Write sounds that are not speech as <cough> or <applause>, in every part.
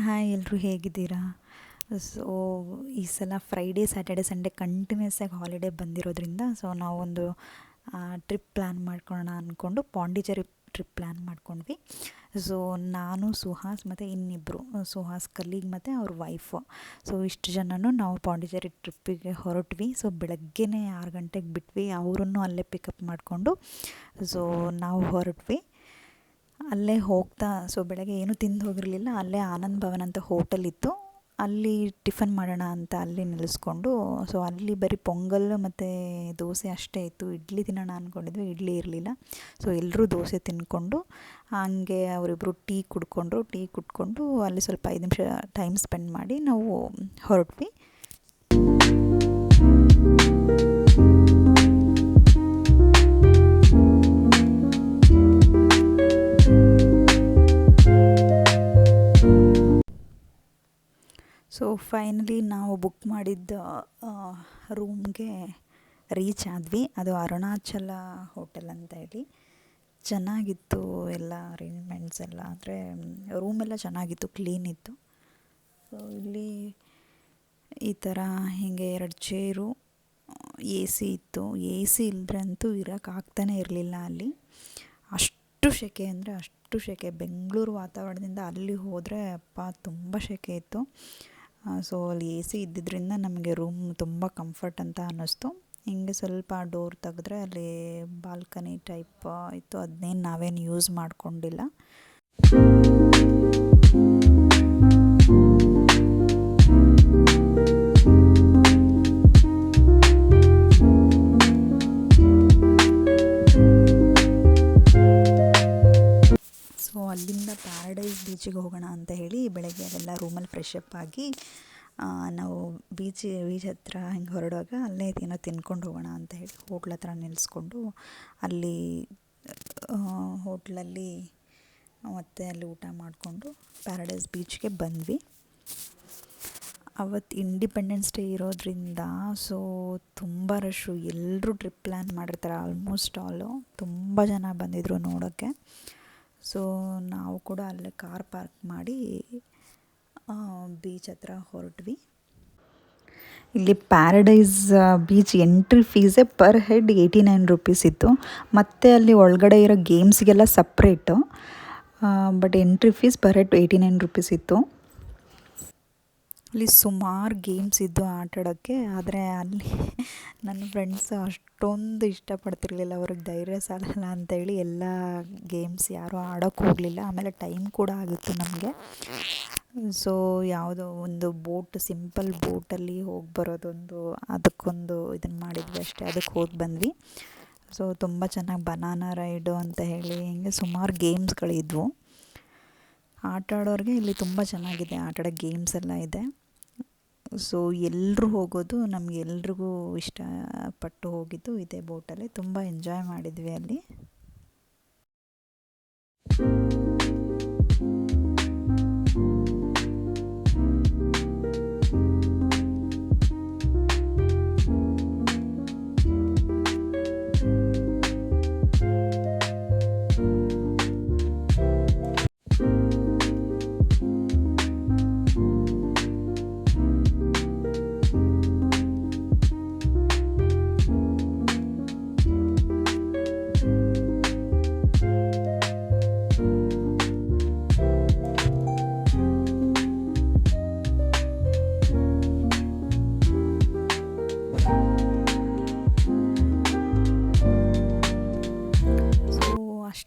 Hi ಎಲ್ಲರೂ ಹೇಗಿದ್ದೀರಾ? So ಈ ಸಲ ಫ್ರೈಡೇ ಸ್ಯಾಟರ್ಡೆ ಸಂಡೇ ಕಂಟಿನ್ಯೂಸ್ ಆಗಿ ಹಾಲಿಡೇ ಬಂದಿರೋದ್ರಿಂದ ಸೊ ನಾವೊಂದು ಟ್ರಿಪ್ ಪ್ಲ್ಯಾನ್ ಮಾಡ್ಕೊಳ್ಳೋಣ ಅಂದ್ಕೊಂಡು ಪಾಂಡಿಚೇರಿ ಟ್ರಿಪ್ ಪ್ಲ್ಯಾನ್ ಮಾಡ್ಕೊಂಡ್ವಿ. ಸೊ ನಾನು, ಸುಹಾಸ್ ಮತ್ತು ಇನ್ನಿಬ್ಬರು ಸುಹಾಸ್ ಕಲೀಗ್ ಮತ್ತು ಅವ್ರ ವೈಫು ಸೊ ಇಷ್ಟು ಜನನು ನಾವು ಪಾಂಡಿಚೇರಿ ಟ್ರಿಪ್ಪಿಗೆ ಹೊರಟ್ವಿ. ಸೊ ಬೆಳಗ್ಗೆನೇ ಆರು ಗಂಟೆಗೆ ಬಿಟ್ವಿ. ಅವರನ್ನು ಅಲ್ಲೇ ಪಿಕಪ್ ಮಾಡಿಕೊಂಡು ಸೊ ನಾವು ಹೊರಟ್ವಿ. ಅಲ್ಲೇ ಹೋಗ್ತಾ, ಸೊ ಬೆಳಗ್ಗೆ ಏನೂ ತಿಂದು ಹೋಗಿರಲಿಲ್ಲ, ಅಲ್ಲೇ ಆನಂದ್ ಭವನ್ ಅಂತ ಹೋಟೆಲ್ ಇತ್ತು. ಅಲ್ಲಿ ಟಿಫನ್ ಮಾಡೋಣ ಅಂತ ಅಲ್ಲಿ ನಿಲ್ಲಿಸ್ಕೊಂಡು ಸೊ ಅಲ್ಲಿ ಬರೀ ಪೊಂಗಲ್ ಮತ್ತು ದೋಸೆ ಅಷ್ಟೇ ಇತ್ತು. ಇಡ್ಲಿ ತಿನ್ನೋಣ ಅಂದ್ಕೊಂಡಿದ್ವಿ ಇಡ್ಲಿ ಇರಲಿಲ್ಲ. ಸೊ ಎಲ್ಲರೂ ದೋಸೆ ತಿಂದ್ಕೊಂಡು ಹಾಗೆ ಅವರಿಬ್ಬರು ಟೀ ಕುಡ್ಕೊಂಡ್ರು, ಟೀ ಕುಡ್ಕೊಂಡು ಅಲ್ಲಿ ಸ್ವಲ್ಪ ಐದು ನಿಮಿಷ ಟೈಮ್ ಸ್ಪೆಂಡ್ ಮಾಡಿ ನಾವು ಹೊರಟ್ವಿ. ಸೊ ಫೈನಲಿ ನಾವು ಬುಕ್ ಮಾಡಿದ್ದ ರೂಮ್ಗೆ ರೀಚ್ ಆದ್ವಿ. ಅದು ಅರುಣಾಚಲ ಹೋಟೆಲ್ ಅಂತ ಹೇಳಿ. ಚೆನ್ನಾಗಿತ್ತು ಎಲ್ಲ ಅರೇಂಜ್ಮೆಂಟ್ಸ್ ಎಲ್ಲ. ಅಂದರೆ ರೂಮೆಲ್ಲ ಚೆನ್ನಾಗಿತ್ತು ಕ್ಲೀನ್ ಇತ್ತು. ಸೊ ಇಲ್ಲಿ ಈ ಥರ ಹೀಗೆ ಎರಡು ಚೇರು ಎ ಸಿ ಇತ್ತು. ಎ ಸಿ ಇಲ್ಲದ್ರೆ ಅಂತೂ ಇರೋಕ್ಕಾಗ್ತಾನೆ ಇರಲಿಲ್ಲ ಅಲ್ಲಿ. ಅಷ್ಟು ಸೆಕೆ ಅಂದರೆ ಅಷ್ಟು ಸೆಕೆ ಬೆಂಗಳೂರು ವಾತಾವರಣದಿಂದ ಅಲ್ಲಿ ಹೋದರೆ ಅಪ್ಪ, ತುಂಬ ಸೆಕೆ ಇತ್ತು. ಸೊ ಅಲ್ಲಿ ಎ ಸಿ ಇದ್ದಿದ್ದರಿಂದ ನಮಗೆ ರೂಮ್ ತುಂಬ ಕಂಫರ್ಟ್ ಅಂತ ಅನ್ನಿಸ್ತು. ಹಿಂಗೆ ಸ್ವಲ್ಪ ಡೋರ್ ತೆಗೆದ್ರೆ ಅಲ್ಲಿ ಬಾಲ್ಕನಿ ಟೈಪ್ ಇತ್ತು. ಅದನ್ನೇನು ನಾವೇನು ಯೂಸ್ ಮಾಡ್ಕೊಂಡಿಲ್ಲ. ಅಲ್ಲಿಂದ ಪ್ಯಾರಡೈಸ್ ಬೀಚಿಗೆ ಹೋಗೋಣ ಅಂತ ಹೇಳಿ ಬೆಳಗ್ಗೆ ಅದೆಲ್ಲ ರೂಮಲ್ಲಿ ಫ್ರೆಶ್ ಅಪ್ ಆಗಿ ನಾವು ಬೀಚ್ ಬೀಚ್ ಹತ್ರ ಹಿಂಗೆ ಹೊರಡುವಾಗ ಅಲ್ಲೇ ಏನೋ ತಿನ್ಕೊಂಡು ಹೋಗೋಣ ಅಂತ ಹೇಳಿ ಹೋಟ್ಲ್ ಹತ್ರ ನಿಲ್ಲಿಸ್ಕೊಂಡು ಅಲ್ಲಿ ಹೋಟ್ಲಲ್ಲಿ ಮತ್ತೆ ಅಲ್ಲಿ ಊಟ ಮಾಡಿಕೊಂಡು ಪ್ಯಾರಡೈಸ್ ಬೀಚ್ಗೆ ಬಂದ್ವಿ. ಅವತ್ತು ಇಂಡಿಪೆಂಡೆನ್ಸ್ ಡೇ ಇರೋದ್ರಿಂದ ಸೊ ತುಂಬ ರಶ್ಶು ಎಲ್ಲರೂ ಟ್ರಿಪ್ ಪ್ಲ್ಯಾನ್ ಮಾಡಿರ್ತಾರೆ ಆಲ್ಮೋಸ್ಟ್ ಆಲು ತುಂಬ ಜನ ಬಂದಿದ್ದರು ನೋಡೋಕ್ಕೆ. ಸೊ ನಾವು ಕೂಡ ಅಲ್ಲೇ ಕಾರ್ ಪಾರ್ಕ್ ಮಾಡಿ ಬೀಚ್ ಹತ್ರ ಹೊರಟ್ವಿ. ಇಲ್ಲಿ paradise beach entry ಫೀಸೇ per head eighty nine rupees ಇತ್ತು. ಮತ್ತು ಅಲ್ಲಿ ಒಳಗಡೆ ಇರೋ ಗೇಮ್ಸ್ಗೆಲ್ಲ separate but entry fees per head eighty nine rupees ಇತ್ತು. ಅಲ್ಲಿ ಸುಮಾರು ಗೇಮ್ಸ್ ಇದ್ದು ಆಟಾಡೋಕ್ಕೆ ಆದರೆ ಅಲ್ಲಿ ನನ್ನ ಫ್ರೆಂಡ್ಸ್ ಅಷ್ಟೊಂದು ಇಷ್ಟಪಡ್ತಿರ್ಲಿಲ್ಲ. ಅವ್ರಿಗೆ ಧೈರ್ಯ ಸಾಲಲ್ಲ ಅಂತೇಳಿ ಎಲ್ಲ ಗೇಮ್ಸ್ ಯಾರೂ ಆಡೋಕ್ಕೆ ಹೋಗಲಿಲ್ಲ. ಆಮೇಲೆ ಟೈಮ್ ಕೂಡ ಆಗಿತ್ತು ನಮಗೆ. ಸೊ ಯಾವುದೋ ಒಂದು ಬೋಟ್ ಸಿಂಪಲ್ ಬೋಟಲ್ಲಿ ಹೋಗಿ ಬರೋದೊಂದು, ಅದಕ್ಕೊಂದು ಇದನ್ನು ಮಾಡಿದ್ವಿ ಅಷ್ಟೇ. ಅದಕ್ಕೆ ಹೋಗಿ ಬಂದ್ವಿ. ಸೊ ತುಂಬ ಚೆನ್ನಾಗಿ ಬನಾನಾ ರೈಡು ಅಂತ ಹೇಳಿ ಹಿಂಗೆ ಸುಮಾರು ಗೇಮ್ಸ್ಗಳಿದ್ವು ಆಟ ಆಡೋರಿಗೆ ಇಲ್ಲಿ ತುಂಬ ಚೆನ್ನಾಗಿದೆ. ಆಟ ಆಡೋ ಗೇಮ್ಸ್ ಎಲ್ಲ ಇದೆ. ಸೊ ಎಲ್ಲರೂ ಹೋಗೋದು ನಮಗೆಲ್ರಿಗೂ ಇಷ್ಟಪಟ್ಟು ಹೋಗಿದ್ದು ಇದೇ ಬೋಟಲ್ಲಿ ತುಂಬ ಎಂಜಾಯ್ ಮಾಡಿದ್ವಿ ಅಲ್ಲಿ.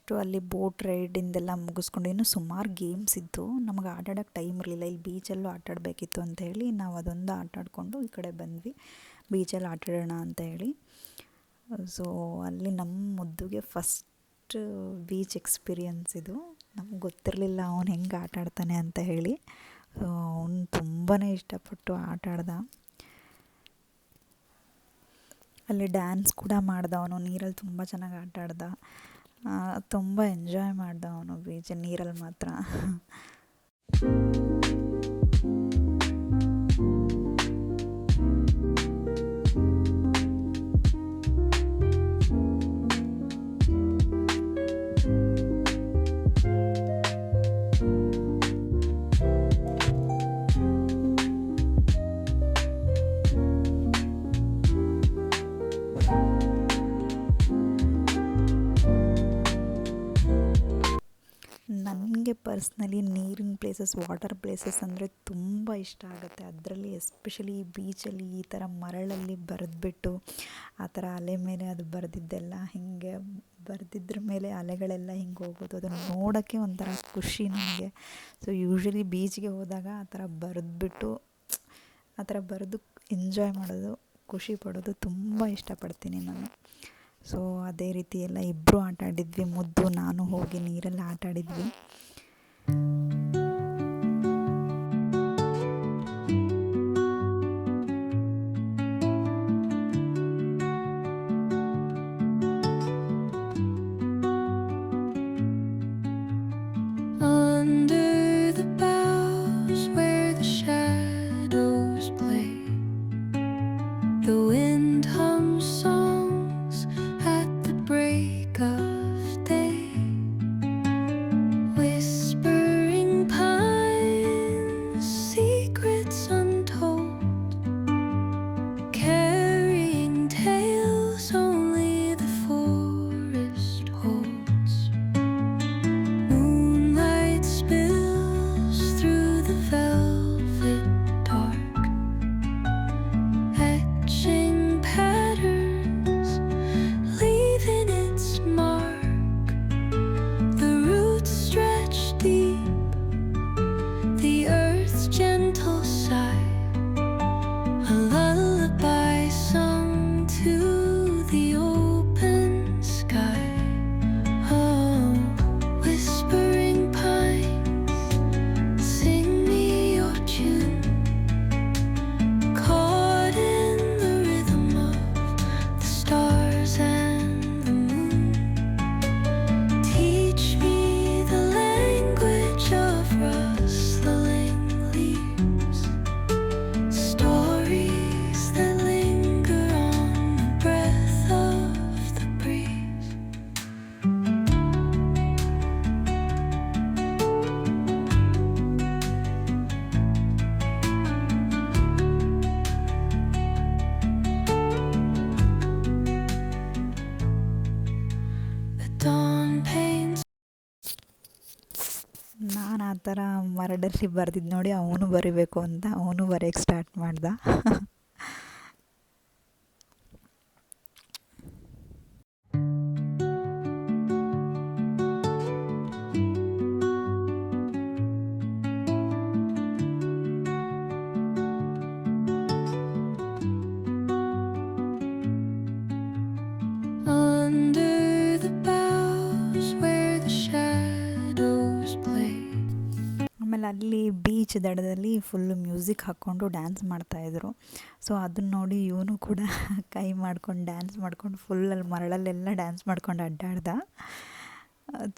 ಅಷ್ಟು ಅಲ್ಲಿ ಬೋಟ್ ರೈಡಿಂದೆಲ್ಲ ಮುಗಿಸ್ಕೊಂಡು ಇನ್ನೂ ಸುಮಾರು ಗೇಮ್ಸ್ ಇದ್ದು ನಮಗೆ ಆಟಾಡೋಕ್ಕೆ ಟೈಮ್ ಇರಲಿಲ್ಲ. ಇಲ್ಲಿ ಬೀಚಲ್ಲೂ ಆಟಾಡಬೇಕಿತ್ತು ಅಂತ ಹೇಳಿ ನಾವು ಅದೊಂದು ಆಟಾಡಿಕೊಂಡು ಈ ಕಡೆ ಬಂದ್ವಿ. ಬೀಚಲ್ಲಿ ಆಟಾಡೋಣ ಅಂತ ಹೇಳಿ. ಸೊ ಅಲ್ಲಿ ನಮ್ಮ ಮುದ್ದುಗೆ ಫಸ್ಟ್ ಬೀಚ್ ಎಕ್ಸ್ಪೀರಿಯನ್ಸ್ ಇದು. ನಮ್ಗೆ ಗೊತ್ತಿರಲಿಲ್ಲ ಅವನು ಹೆಂಗೆ ಆಟಾಡ್ತಾನೆ ಅಂತ ಹೇಳಿ. ಸೊ ಅವನು ತುಂಬಾ ಇಷ್ಟಪಟ್ಟು ಆಟಾಡ್ದ. ಅಲ್ಲಿ ಡ್ಯಾನ್ಸ್ ಕೂಡ ಮಾಡ್ದ ಅವನು. ನೀರಲ್ಲಿ ತುಂಬ ಚೆನ್ನಾಗಿ ಆಟ ಆಡ್ದ ತುಂಬ ಎಂಜಾಯ್ ಮಾಡ್ದ ಅವನು ಬೀಚ್ ನೀರಲ್ಲಿ ಮಾತ್ರ. ಪರ್ಸ್ನಲಿ ನೀರಿನ ಪ್ಲೇಸಸ್ ವಾಟರ್ ಪ್ಲೇಸಸ್ ಅಂದರೆ ತುಂಬ ಇಷ್ಟ ಆಗುತ್ತೆ. ಅದರಲ್ಲಿ ಎಸ್ಪೆಷಲಿ ಬೀಚಲ್ಲಿ ಈ ಥರ ಮರಳಲ್ಲಿ ಬರೆದ್ಬಿಟ್ಟು, ಆ ಥರ ಅಲೆ ಮೇಲೆ ಅದು ಬರೆದಿದ್ದೆಲ್ಲ ಹಿಂಗೆ ಬರೆದಿದ್ರ ಮೇಲೆ ಅಲೆಗಳೆಲ್ಲ ಹಿಂಗೆ ಹೋಗೋದು ಅದನ್ನು ನೋಡೋಕ್ಕೆ ಒಂಥರ ಖುಷಿ ನನಗೆ ಸೊ ಯೂಶ್ವಲಿ ಬೀಚ್ಗೆ ಹೋದಾಗ ಆ ಥರ ಬರೆದ್ಬಿಟ್ಟು, ಆ ಥರ ಬರೆದು ಎಂಜಾಯ್ ಮಾಡೋದು, ಖುಷಿ ಪಡೋದು ತುಂಬ ಇಷ್ಟಪಡ್ತೀನಿ ನಾನು. ಸೊ ಅದೇ ರೀತಿ ಎಲ್ಲ ಇಬ್ಬರು ಆಟ ಆಡಿದ್ವಿ ಮುದ್ದು, ನಾನು ಹೋಗಿ ನೀರಲ್ಲಿ ಆಟ ಆಡಿದ್ವಿ ಥರ ಮರಡಲ್ಲಿ ಬರೆದಿದ್ದು ನೋಡಿ ಅವನು ಬರಿಬೇಕು ಅಂತ ಅವನು ಬರೆಯೋಕ್ಕೆ ಸ್ಟಾರ್ಟ್ ಮಾಡ್ದ. <laughs> ಬೀಚ್ ದಡದಲ್ಲಿ ಫುಲ್ಲು ಮ್ಯೂಸಿಕ್ ಹಾಕ್ಕೊಂಡು ಡ್ಯಾನ್ಸ್ ಮಾಡ್ತಾಯಿದ್ರು ಸೊ ಅದನ್ನ ನೋಡಿ ಇವನು ಕೂಡ <laughs> ಕೈ ಮಾಡ್ಕೊಂಡು ಡ್ಯಾನ್ಸ್ ಮಾಡ್ಕೊಂಡು ಫುಲ್ಲಲ್ಲಿ ಮರಳಲ್ಲೆಲ್ಲ ಡ್ಯಾನ್ಸ್ ಮಾಡ್ಕೊಂಡು ಅಡ್ಡಾಡ್ದ.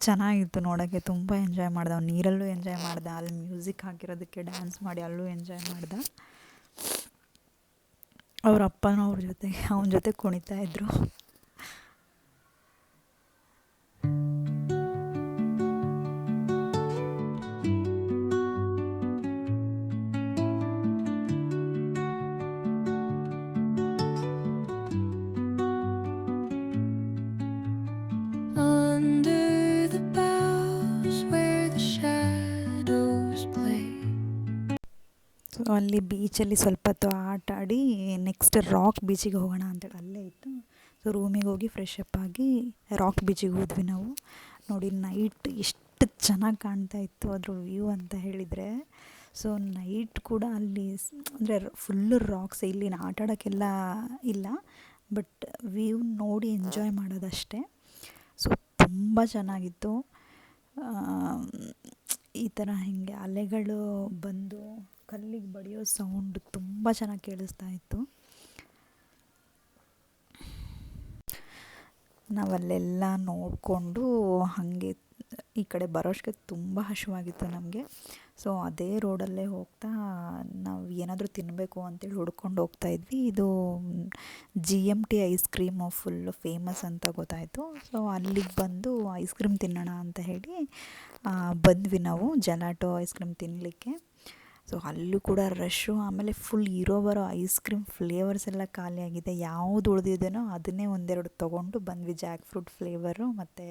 ಚೆನ್ನಾಗಿತ್ತು ನೋಡೋಕ್ಕೆ, ತುಂಬ ಎಂಜಾಯ್ ಮಾಡ್ದೆ. ಅವ್ನು ನೀರಲ್ಲೂ ಎಂಜಾಯ್ ಮಾಡ್ದೆ, ಅಲ್ಲಿ ಮ್ಯೂಸಿಕ್ ಹಾಕಿರೋದಕ್ಕೆ ಡ್ಯಾನ್ಸ್ ಮಾಡಿ ಅಲ್ಲೂ ಎಂಜಾಯ್ ಮಾಡ್ದ. ಅವ್ರ ಅಪ್ಪನೂ ಅವ್ರ ಜೊತೆಗೆ ಅವನ ಜೊತೆ ಕುಣಿತಾ ಇದ್ರು. ಅಲ್ಲಿ ಬೀಚಲ್ಲಿ ಸ್ವಲ್ಪ ಹೊತ್ತು ಆಟ ಆಡಿ ನೆಕ್ಸ್ಟ್ ರಾಕ್ ಬೀಚಿಗೆ ಹೋಗೋಣ ಅಂತೇಳಿ ಅಲ್ಲೇ ಇತ್ತು. ಸೊ ರೂಮಿಗೆ ಹೋಗಿ ಫ್ರೆಶ್ ಅಪ್ ಆಗಿ ರಾಕ್ ಬೀಚಿಗೆ ಹೋದ್ವಿ ನಾವು. ನೋಡಿ ನೈಟ್ ಎಷ್ಟು ಚೆನ್ನಾಗಿ ಕಾಣ್ತಾ ಇತ್ತು ಅದ್ರ ವ್ಯೂ ಅಂತ ಹೇಳಿದರೆ. ಸೊ ನೈಟ್ ಕೂಡ ಅಲ್ಲಿ ಅಂದರೆ ಫುಲ್ಲು ರಾಕ್ಸ್ ಇಲ್ಲಿ ಆಟ ಆಡೋಕ್ಕೆಲ್ಲ ಇಲ್ಲ. ಬಟ್ ವ್ಯೂ ನೋಡಿ ಎಂಜಾಯ್ ಮಾಡೋದಷ್ಟೇ. ಸೊ ತುಂಬ ಚೆನ್ನಾಗಿತ್ತು. ಈ ಥರ ಹೀಗೆ ಅಲೆಗಳು ಬಂದು ಕಲ್ಲಿಗೆ ಬಡಿಯೋ ಸೌಂಡ್ ತುಂಬ ಚೆನ್ನಾಗಿ ಕೇಳಿಸ್ತಾ ಇತ್ತು. ನಾವಲ್ಲೆಲ್ಲ ನೋಡಿಕೊಂಡು ಹಾಗೆ ಈ ಕಡೆ ಬರೋಷ್ಟಕ್ಕೆ ತುಂಬ ಹಸಿವಾಗಿತ್ತು ನಮಗೆ. ಸೊ ಅದೇ ರೋಡಲ್ಲೇ ಹೋಗ್ತಾ ನಾವು ಏನಾದರೂ ತಿನ್ನಬೇಕು ಅಂತೇಳಿ ಹುಡ್ಕೊಂಡು ಹೋಗ್ತಾ ಇದ್ವಿ. ಇದು G M T ice cream full famous ಅಂತ ಗೊತ್ತಾಯಿತು. ಸೊ ಅಲ್ಲಿಗೆ ಬಂದು ಐಸ್ ಕ್ರೀಮ್ ತಿನ್ನೋಣ ಅಂತ ಹೇಳಿ ಬಂದ್ವಿ ನಾವು ಜಲಾಟೋ ಐಸ್ ಕ್ರೀಮ್ ತಿನ್ನಲಿಕ್ಕೆ ಸೊ ಅಲ್ಲೂ ಕೂಡ ರಶ್ಶು, ಆಮೇಲೆ ಫುಲ್ ಇರೋ ಬರೋ ಐಸ್ ಕ್ರೀಮ್ ಫ್ಲೇವರ್ಸ್ ಎಲ್ಲ ಖಾಲಿಯಾಗಿದೆ ಯಾವುದು ಉಳಿದಿದೆನೋ ಅದನ್ನೇ ಒಂದೆರಡು ತೊಗೊಂಡು ಬಂದ್ವಿ. ಜಾಕ್ ಫ್ರೂಟ್ ಫ್ಲೇವರು ಮತ್ತು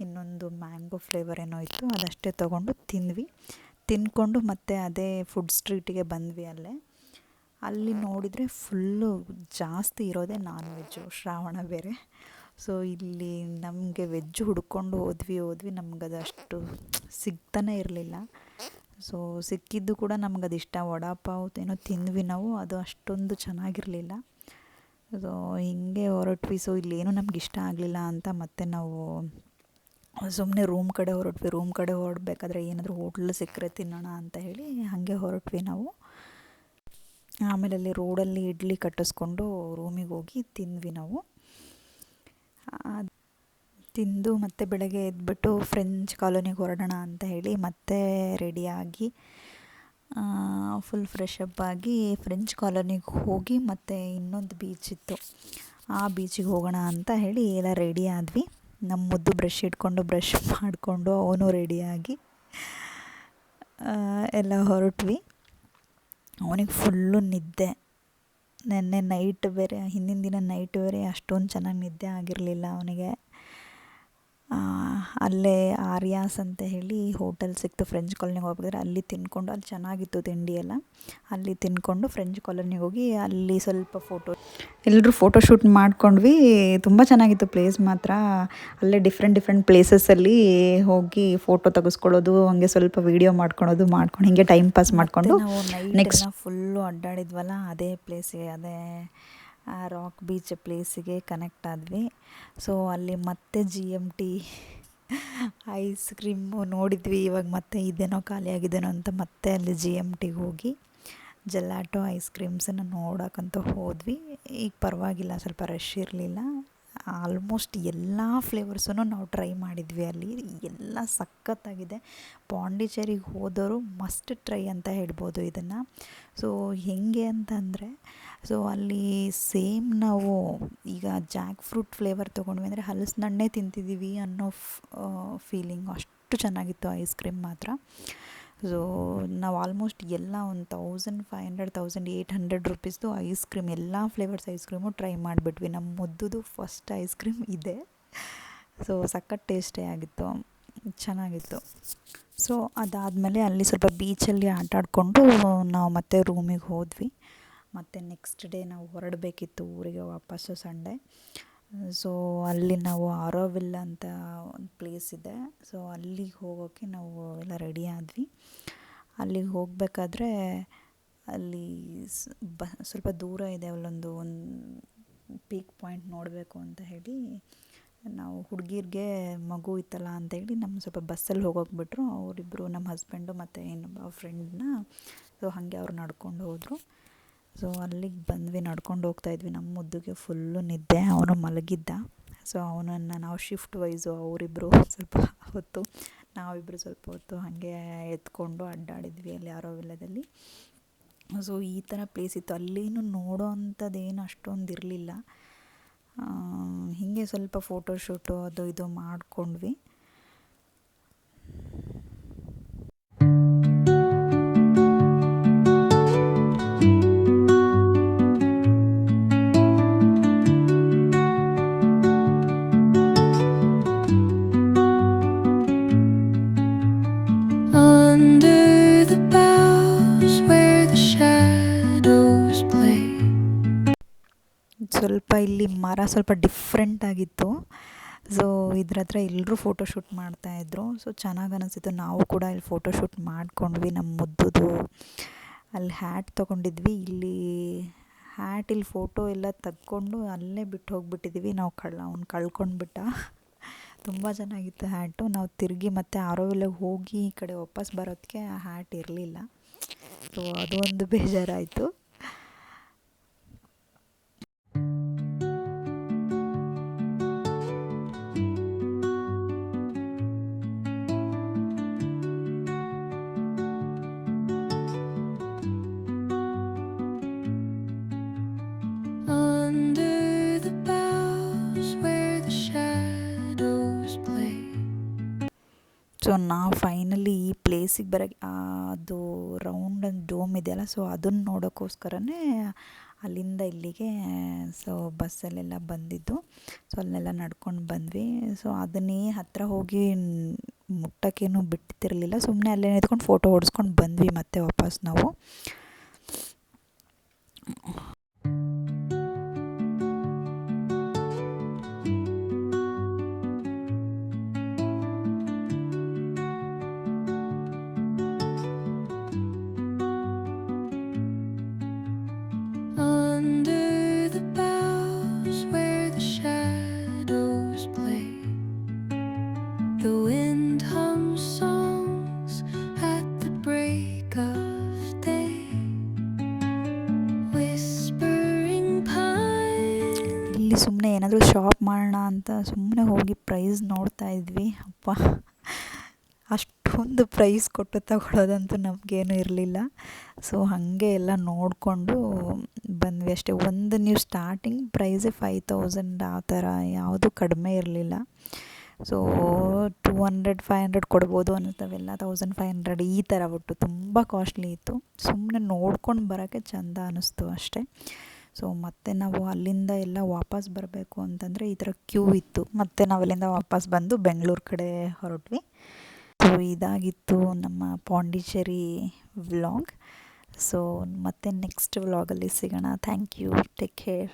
ಇನ್ನೊಂದು ಮ್ಯಾಂಗೋ ಫ್ಲೇವರ್ ಏನೋ ಇತ್ತು, ಅದಷ್ಟೇ ತೊಗೊಂಡು ತಿಂದ್ವಿ. ತಿಂದ್ಕೊಂಡು ಮತ್ತೆ ಅದೇ ಫುಡ್ ಸ್ಟ್ರೀಟಿಗೆ ಬಂದ್ವಿ ಅಲ್ಲೇ. ಅಲ್ಲಿ ನೋಡಿದರೆ ಫುಲ್ಲು ಜಾಸ್ತಿ ಇರೋದೇ ನಾನ್ ವೆಜ್ಜು ಶ್ರಾವಣ ಬೇರೆ. ಸೊ ಇಲ್ಲಿ ನಮಗೆ ವೆಜ್ ಹುಡ್ಕೊಂಡು ಹೋದ್ವಿ ಹೋದ್ವಿ. ನಮ್ಗೆ ಅದಷ್ಟು ಸಿಗ್ತಾನೆ ಇರಲಿಲ್ಲ. ಸೊ ಸಿಕ್ಕಿದ್ದು ಕೂಡ ನಮ್ಗೆ ಅದು ಇಷ್ಟ. ವಡಾಪಾವ್ ಏನೋ ತಿಂದ್ವಿ ನಾವು, ಅದು ಅಷ್ಟೊಂದು ಚೆನ್ನಾಗಿರಲಿಲ್ಲ. ಸೊ ಹಿಂಗೆ ಹೊರಟ್ವಿ. ಸೊ ಇಲ್ಲೇನು ನಮ್ಗೆ ಇಷ್ಟ ಆಗಲಿಲ್ಲ ಅಂತ ಮತ್ತೆ ನಾವು ಸುಮ್ಮನೆ ರೂಮ್ ಕಡೆ ಹೊರಟ್ವಿ. ರೂಮ್ ಕಡೆ ಹೊರಡ್ಬೇಕಾದ್ರೆ ಏನಾದರೂ ಹೋಟ್ಲ್ ಸಿಕ್ಕರೆ ತಿನ್ನೋಣ ಅಂತ ಹೇಳಿ ಹಾಗೆ ಹೊರಟ್ವಿ ನಾವು. ಆಮೇಲೆ ಅಲ್ಲಿ ರೋಡಲ್ಲಿ ಇಡ್ಲಿ ಕಟ್ಟಿಸ್ಕೊಂಡು ರೂಮಿಗೆ ಹೋಗಿ ತಿಂದ್ವಿ ನಾವು. ತಿಂದು ಮತ್ತೆ ಬೆಳಗ್ಗೆ ಎದ್ಬಿಟ್ಟು ಫ್ರೆಂಚ್ ಕಾಲೋನಿಗೆ ಹೊರಡೋಣ ಅಂತ ಹೇಳಿ ಮತ್ತೆ ರೆಡಿಯಾಗಿ ಫುಲ್ ಫ್ರೆಶ್ ಅಪ್ ಆಗಿ ಫ್ರೆಂಚ್ ಕಾಲೋನಿಗೆ ಹೋಗಿ ಮತ್ತೆ ಇನ್ನೊಂದು ಬೀಚ್ ಇತ್ತು. ಆ ಬೀಚಿಗೆ ಹೋಗೋಣ ಅಂತ ಹೇಳಿ ಎಲ್ಲ ರೆಡಿ ಆದ್ವಿ. ನಮ್ಮ ಮುದ್ದು ಬ್ರಷ್ ಇಟ್ಕೊಂಡು ಬ್ರಷ್ ಮಾಡಿಕೊಂಡು ಅವನು ರೆಡಿಯಾಗಿ ಎಲ್ಲ ಹೊರಟ್ವಿ. ಅವನಿಗೆ ಫುಲ್ಲು ನಿದ್ದೆ. ನೆನ್ನೆ ನೈಟ್ ಬೇರೆ, ಹಿಂದಿನ ದಿನ ನೈಟ್ ಬೇರೆ ಅಷ್ಟೊಂದು ಚೆನ್ನಾಗಿ ನಿದ್ದೆ ಆಗಿರಲಿಲ್ಲ ಅವನಿಗೆ. ಅಲ್ಲೇ ಆರ್ಯಾಸ್ ಅಂತ ಹೇಳಿ ಹೋಟೆಲ್ ಸಿಕ್ತು ಫ್ರೆಂಚ್ ಕಾಲೋನಿಗೆ ಹೋಗ್ಬೇಕಾದ್ರೆ ಅಲ್ಲಿ ತಿನ್ಕೊಂಡು, ಅಲ್ಲಿ ಚೆನ್ನಾಗಿತ್ತು ತಿಂಡಿ ಎಲ್ಲ. ಅಲ್ಲಿ ತಿನ್ಕೊಂಡು ಫ್ರೆಂಚ್ ಕಾಲೋನಿಗೆ ಹೋಗಿ ಅಲ್ಲಿ ಸ್ವಲ್ಪ ಫೋಟೋ ಎಲ್ಲರೂ ಫೋಟೋ ಶೂಟ್ ಮಾಡ್ಕೊಂಡ್ವಿ. ತುಂಬ ಚೆನ್ನಾಗಿತ್ತು ಪ್ಲೇಸ್ ಮಾತ್ರ. ಅಲ್ಲೇ ಡಿಫ್ರೆಂಟ್ ಡಿಫ್ರೆಂಟ್ ಪ್ಲೇಸಸ್ಸಲ್ಲಿ ಹೋಗಿ ಫೋಟೋ ತೆಗೆಸ್ಕೊಳ್ಳೋದು, ಹಂಗೆ ಸ್ವಲ್ಪ ವೀಡಿಯೋ ಮಾಡ್ಕೊಳೋದು, ಮಾಡ್ಕೊಂಡು ಹಿಂಗೆ ಟೈಮ್ ಪಾಸ್ ಮಾಡಿಕೊಂಡು ನೆಕ್ಸ್ಟ್ ಫುಲ್ಲು ಅಡ್ಡಾಡಿದ್ವಲ್ಲ, ಅದೇ ಪ್ಲೇಸಿಗೆ ಅದೇ ರಾಕ್ ಬೀಚ್ ಪ್ಲೇಸಿಗೆ ಕನೆಕ್ಟ್ ಆದ್ವಿ. ಸೊ ಅಲ್ಲಿ ಮತ್ತೆ G M T ice cream ನೋಡಿದ್ವಿ. ಇವಾಗ ಮತ್ತೆ ಇದೇನೋ ಖಾಲಿಯಾಗಿದೆನೋ ಅಂತ ಮತ್ತೆ ಅಲ್ಲಿ ಜಿ ಎಂ ಟಿಗೆ ಹೋಗಿ ಜೆಲಾಟೋ ಐಸ್ ಕ್ರೀಮ್ಸನ್ನು ನೋಡೋಕ್ಕಂತ ಹೋದ್ವಿ. ಈಗ ಪರವಾಗಿಲ್ಲ, ಸ್ವಲ್ಪ ರಶ್ ಇರಲಿಲ್ಲ. ಆಲ್ಮೋಸ್ಟ್ ಎಲ್ಲ ಫ್ಲೇವರ್ಸನ್ನು ನಾವು ಟ್ರೈ ಮಾಡಿದ್ವಿ ಅಲ್ಲಿ. ಎಲ್ಲ ಸಖತ್ತಾಗಿದೆ. ಪಾಂಡಿಚೇರಿಗೆ ಹೋದವರು ಮಸ್ಟ್ ಟ್ರೈ ಅಂತ ಹೇಳ್ಬೋದು ಇದನ್ನು. ಸೊ ಹೆಂಗೆ ಅಂತಂದರೆ ಸೊ ಅಲ್ಲಿ ಸೇಮ್ ನಾವು ಈಗ ಜಾಕ್ ಫ್ರೂಟ್ ಫ್ಲೇವರ್ ತೊಗೊಂಡ್ವಿ ಅಂದರೆ ಹಲಸಿನಣ್ಣೆ ತಿಂತಿದ್ದೀವಿ ಅನ್ನೋ ಫೀಲಿಂಗ್ ಅಷ್ಟು ಚೆನ್ನಾಗಿತ್ತು ಐಸ್ ಕ್ರೀಮ್ ಮಾತ್ರ. ಸೊ ನಾವು ಆಲ್ಮೋಸ್ಟ್ ಎಲ್ಲ ಒಂದು thousand five hundred thousand eight hundred ರುಪೀಸ್ದು ice cream ಎಲ್ಲ ಫ್ಲೇವರ್ಸ್ ಐಸ್ ಕ್ರೀಮು ಟ್ರೈ ಮಾಡಿಬಿಟ್ವಿ. ನಮ್ಮ ಮುದ್ದುದು ಫಸ್ಟ್ ಐಸ್ ಕ್ರೀಮ್ ಇದೆ. ಸೊ ಸಖತ್ ಟೇಸ್ಟೇ ಆಗಿತ್ತು. ಚೆನ್ನಾಗಿತ್ತು. ಸೊ ಅದಾದಮೇಲೆ ಅಲ್ಲಿ ಸ್ವಲ್ಪ ಬೀಚಲ್ಲಿ ಆಟ ಆಡಿಕೊಂಡು ನಾವು ಮತ್ತೆ ರೂಮಿಗೆ ಹೋದ್ವಿ. ಮತ್ತು ನೆಕ್ಸ್ಟ್ ಡೇ ನಾವು ಹೊರಡಬೇಕಿತ್ತು ಊರಿಗೆ ವಾಪಸ್ಸು ಸಂಡೇ. ಸೊ ಅಲ್ಲಿ ನಾವು ಆರೋವಿಲ್ ಅಂತ ಒಂದು ಪ್ಲೇಸ್ ಇದೆ. ಸೊ ಅಲ್ಲಿಗೆ ಹೋಗೋಕ್ಕೆ ನಾವು ಎಲ್ಲ ರೆಡಿ ಆದ್ವಿ. ಅಲ್ಲಿಗೆ ಹೋಗಬೇಕಾದ್ರೆ ಅಲ್ಲಿ ಬ ಸ್ವಲ್ಪ ದೂರ ಇದೆ ಅಲ್ಲೊಂದು ಒಂದು ಪೀಕ್ ಪಾಯಿಂಟ್ ನೋಡಬೇಕು ಅಂತ ಹೇಳಿ ನಾವು ಹುಡುಗಿರ್ಗೆ ಮಗು ಇತ್ತಲ್ಲ ಅಂತ ಹೇಳಿ ನಮ್ಮ ಸ್ವಲ್ಪ ಬಸ್ಸಲ್ಲಿ ಹೋಗೋಕೆ ಬಿಟ್ಟರು ಅವರಿಬ್ಬರು ನಮ್ಮ ಹಸ್ಬೆಂಡು ಮತ್ತು ಇನ್ನೊಬ್ಬ ಫ್ರೆಂಡ್ನ ಸೊ ಹಾಗೆ ಅವ್ರು ನಡ್ಕೊಂಡು ಹೋದರು. ಸೊ ಅಲ್ಲಿಗೆ ಬಂದ್ವಿ, ನಡ್ಕೊಂಡು ಹೋಗ್ತಾ ಇದ್ವಿ. ನಮ್ಮ ಮುದ್ದುಗೆ ಫುಲ್ಲು ನಿದ್ದೆ, ಅವನು ಮಲಗಿದ್ದ. ಸೊ ಅವನನ್ನು ನಾವು ಶಿಫ್ಟ್ ವೈಸು ಅವರಿಬ್ಬರು ಸ್ವಲ್ಪ ಹೊತ್ತು ನಾವಿಬ್ಬರು ಸ್ವಲ್ಪ ಹೊತ್ತು ಹಾಗೆ ಎತ್ಕೊಂಡು ಅಡ್ಡಾಡಿದ್ವಿ, ಅಲ್ಲಿ ಯಾರೋ ವಿಲ್ಲದಲ್ಲಿ ಸೊ ಈ ಥರ ಪ್ಲೇಸ್ ಇತ್ತು. ಅಲ್ಲೇನು ನೋಡೋ ಅಂಥದ್ದೇನು ಅಷ್ಟೊಂದು ಇರಲಿಲ್ಲ. ಹೀಗೆ ಸ್ವಲ್ಪ ಫೋಟೋಶೂಟು ಅದು ಇದು ಮಾಡಿಕೊಂಡ್ವಿ. ಸ್ವಲ್ಪ ಇಲ್ಲಿ ಮರ ಸ್ವಲ್ಪ ಡಿಫ್ರೆಂಟ್ ಆಗಿತ್ತು. ಸೊ ಇದ್ರ ಹತ್ರ ಎಲ್ಲರೂ ಫೋಟೋಶೂಟ್ ಮಾಡ್ತಾಯಿದ್ರು ಸೊ ಚೆನ್ನಾಗಿ ಅನಿಸ್ತಿತ್ತು. ನಾವು ಕೂಡ ಇಲ್ಲಿ ಫೋಟೋಶೂಟ್ ಮಾಡ್ಕೊಂಡ್ವಿ ನಮ್ಮ ಮುದ್ದುದು. ಅಲ್ಲಿ ಹ್ಯಾಟ್ ತೊಗೊಂಡಿದ್ವಿ. ಇಲ್ಲಿ ಹ್ಯಾಟ್ ಇಲ್ಲಿ ಫೋಟೋ ಎಲ್ಲ ತೆಗ್ಕೊಂಡು ಅಲ್ಲೇ ಬಿಟ್ಟು ಹೋಗ್ಬಿಟ್ಟಿದ್ವಿ. ನಾವು ಕಳ್ಳ ಅವ್ನು ಕಳ್ಕೊಂಡ್ಬಿಟ್ಟ ತುಂಬ ಚೆನ್ನಾಗಿತ್ತು ಹ್ಯಾಟು ನಾವು ತಿರುಗಿ ಮತ್ತೆ ಆರೋವಿಲ್ಲಿಗೆ ಹೋಗಿ ಈ ಕಡೆ ವಾಪಸ್ ಬರೋದಕ್ಕೆ ಆ ಹ್ಯಾಟ್ ಇರಲಿಲ್ಲ. ಸೊ ಅದು ಒಂದು ಬೇಜಾರಾಯಿತು. ಸೊ ನಾವು ಫೈನಲಿ ಈ ಪ್ಲೇಸಿಗೆ ಬರೋಕ್ಕೆ ಅದು ರೌಂಡ್ ಒಂದು ಡೋಮ್ ಇದೆಯಲ್ಲ ಸೊ ಅದನ್ನು ನೋಡೋಕ್ಕೋಸ್ಕರನೇ ಅಲ್ಲಿಂದ ಇಲ್ಲಿಗೆ ಸೊ ಬಸ್ಸಲ್ಲೆಲ್ಲ ಬಂದಿದ್ದು. ಸೊ ಅಲ್ಲೆಲ್ಲ ನಡ್ಕೊಂಡು ಬಂದ್ವಿ. ಸೊ ಅದನ್ನೇ ಹತ್ತಿರ ಹೋಗಿ ಮುಟ್ಟಕ್ಕೇನು ಬಿಡ್ತಿರ್ಲಿಲ್ಲ ಸುಮ್ಮನೆ ಅಲ್ಲೇ ನಿಂತ್ಕೊಂಡು ಫೋಟೋ ಹೊಡ್ಸ್ಕೊಂಡು ಬಂದ್ವಿ ಮತ್ತೆ ವಾಪಸ್ ನಾವು. ಇಲ್ಲಿ ಸುಮ್ಮನೆ ಏನಾದರೂ ಶಾಪ್ ಮಾಡೋಣ ಅಂತ ಸುಮ್ಮನೆ ಹೋಗಿ ಪ್ರೈಸ್ ನೋಡ್ತಾ ಇದ್ವಿ. ಅಪ್ಪ, ಅಷ್ಟೊಂದು ಪ್ರೈಸ್ ಕೊಟ್ಟು ತಗೊಳ್ಳೋದಂತೂ ನಮಗೇನು ಇರಲಿಲ್ಲ. ಸೊ ಹಾಗೆ ಎಲ್ಲ ನೋಡಿಕೊಂಡು ಬಂದ್ವಿ ಅಷ್ಟೇ. ಒಂದು ನೀವು ಸ್ಟಾರ್ಟಿಂಗ್ ಪ್ರೈಸೇ ಫೈವ್ ತೌಸಂಡ್ ಆ ಥರ ಯಾವುದು ಕಡಿಮೆ ಇರಲಿಲ್ಲ. So two hundred five hundred ಕೊಡ್ಬೋದು ಅನ್ನಿಸ್ತವೆಲ್ಲ ತೌಸಂಡ್ ಫೈವ್ ಹಂಡ್ರೆಡ್ ಈ ಥರ ಒಟ್ಟು ತುಂಬ ಕಾಸ್ಟ್ಲಿ ಇತ್ತು. ಸುಮ್ಮನೆ ನೋಡ್ಕೊಂಡು ಬರೋಕ್ಕೆ ಚಂದ ಅನ್ನಿಸ್ತು ಅಷ್ಟೇ. ಸೊ ಮತ್ತೆ ನಾವು ಅಲ್ಲಿಂದ ಎಲ್ಲ ವಾಪಸ್ ಬರಬೇಕು ಅಂತಂದರೆ ಈ ಥರ ಕ್ಯೂ ಇತ್ತು. ಮತ್ತು ನಾವು ಅಲ್ಲಿಂದ ವಾಪಸ್ ಬಂದು ಬೆಂಗಳೂರು ಕಡೆ ಹೊರಟ್ವಿ. ಸೊ ಇದಾಗಿತ್ತು ನಮ್ಮ ಪಾಂಡಿಚೇರಿ ವ್ಲಾಗ್. ಸೊ ಮತ್ತೆ ನೆಕ್ಸ್ಟ್ ವ್ಲಾಗಲ್ಲಿ ಸಿಗೋಣ. Thank you take care